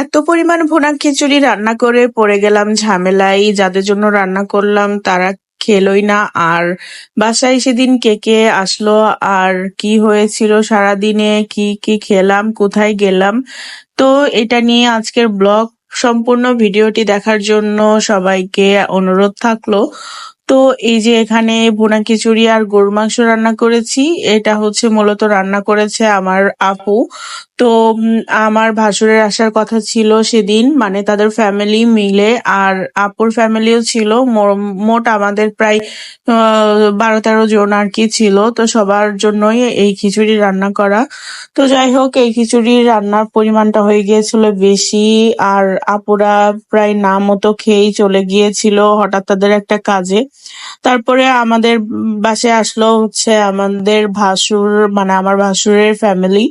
এত পরিমাণ ভুনা খিচুড়ি রান্না করে পড়ে গেলাম ঝামেলায়। যাদের জন্য রান্না করলাম তারা খেলোই না। আর বাসায় সেদিন কে কে আসলো? আর কি হয়েছিল সারাদিনে? কি কি খেলাম? কোথায় গেলাম? তো এটা নিয়ে আজকের ব্লগ সম্পূর্ণ ভিডিওটি দেখার জন্য সবাইকে অনুরোধ থাকল। তো এই যে এখানে ভুনা খিচুড়ি আর গরুর মাংস রান্না করেছি, এটা হচ্ছে মূলত রান্না করেছে আমার আপু। তো আমার ভাসুরের আসার কথা ছিল সেদিন মানে তাদের ফ্যামিলি মিলে, আর আপুর ফ্যামিলিও ছিল মোট আমাদের প্রায় বারো তেরো জন আর কি ছিল, তো সবার জন্যই এই খিচুড়ি রান্না করা। তো যাই হোক, এই খিচুড়ির রান্নার পরিমাণটা হয়ে গিয়েছিল বেশি, আর আপুরা প্রায় না মতো খেয়েই চলে গিয়েছিল হঠাৎ তাদের একটা কাজে। তারপরে আমাদের বাসায় আসলো হচ্ছে আমাদের ভাসুর মানে আমার ভাসুরের ফ্যামিলি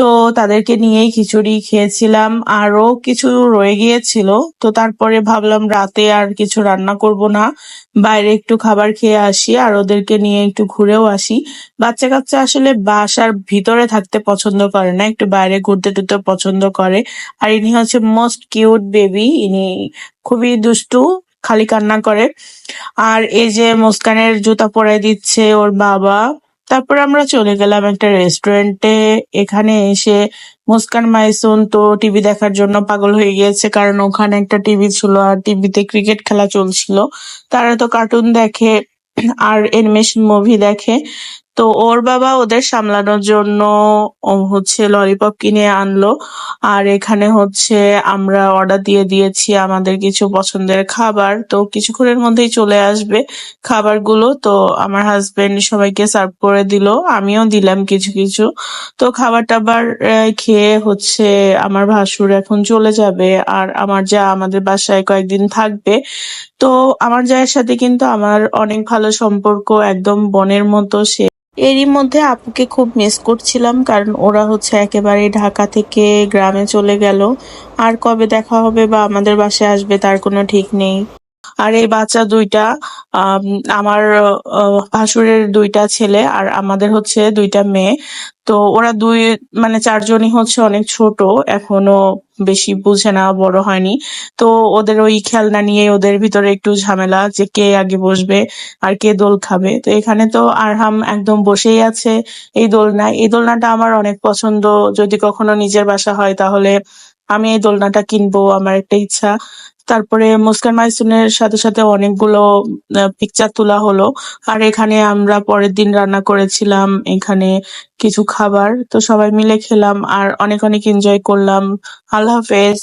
তো তাদেরকে নিয়েই খিচুড়ি খেয়েছিলাম। আরও কিছু রয়ে গিয়েছিল, তো তারপরে ভাবলাম রাতে আর কিছু রান্না করব না। বাইরে একটু খাবার খেয়ে আসি আর ওদেরকে নিয়ে একটু ঘুরেও আসি। বাচ্চা কাচ্চা আসলে বাসার ভিতরে থাকতে পছন্দ করে না, একটু বাইরে ঘুরতে টুরতে পছন্দ করে। আর ইনি হচ্ছে মোস্ট কিউট বেবি ইনি খুবই দুষ্টু খালি কান্না করে। আর এই যে মুস্কানের জুতা পরাই দিচ্ছে ওর বাবা। তারপর আমরা চলে গেলাম একটা রেস্টুরেন্টে এখানে এসে মুস্কান মাইসুন তো টিভি দেখার জন্য পাগল হয়ে গিয়েছে, কারণ ওখানে একটা টিভি ছিল আর টিভিতে ক্রিকেট খেলা চলছিল। তারা তো কার্টুন দেখে আর অ্যানিমেশন মুভি দেখে। তো ওর বাবা ওদের সামলানোর জন্য হচ্ছে ললিপপ কিনে আনলো। আর এখানে হচ্ছে আমরা অর্ডার দিয়ে দিয়েছি আমাদের কিছু পছন্দের খাবার। তো কিছুক্ষণের মধ্যেই চলে আসবে খাবারগুলো। তো আমার হাজবেন্ড সবাইকে সার্ভ করে দিল, আমিও দিলাম কিছু কিছু। তো খাবার টাবার খেয়ে হচ্ছে আমার ভাসুর এখন চলে যাবে। আর আমার যা আমাদের বাসায় কয়েকদিন থাকবে। তো আমার জায়ের সাথে কিন্তু আমার অনেক ভালো সম্পর্ক, একদম বোনের মতো সে এরই মধ্যে আপুকে খুব মিস করছিলাম, কারণ ওরা হচ্ছে একেবারে ঢাকা থেকে গ্রামে চলে গেল। আর কবে দেখা হবে বা আমাদের বাসায় আসবে তার কোনো ঠিক নেই। আর এই বাচ্চা দুইটা আম, আমার ভাসুরের দুইটা ছেলে আর আমাদের হচ্ছে দুইটা মেয়ে। তো ওরা দুই মানে চারজনই হচ্ছে অনেক ছোট এখনও বেশি বুঝে না বড় হয়নি। তো ওদের ওই খেলনা নিয়ে ওদের ভিতরে একটু ঝামেলা যে কে আগে বসবে আর কে দোল খাবে। তো এখানে তো আরহাম একদম বসেই আছে এই দোলনায়। এই দোলনাটা আমার অনেক পছন্দ। যদি কখনো নিজের বাসা হয় তাহলে আমি এই দোলনাটা কিনবো আমার একটা ইচ্ছা। তারপরে মুস্কান মাইসুনের সাথে সাথে অনেকগুলো পিকচার তোলা হলো। আর এখানে আমরা পরের দিন রান্না করেছিলাম এখানে কিছু খাবার। তো সবাই মিলে খেলাম আর অনেক অনেক এনজয় করলাম। আল্লাহ হাফেজ।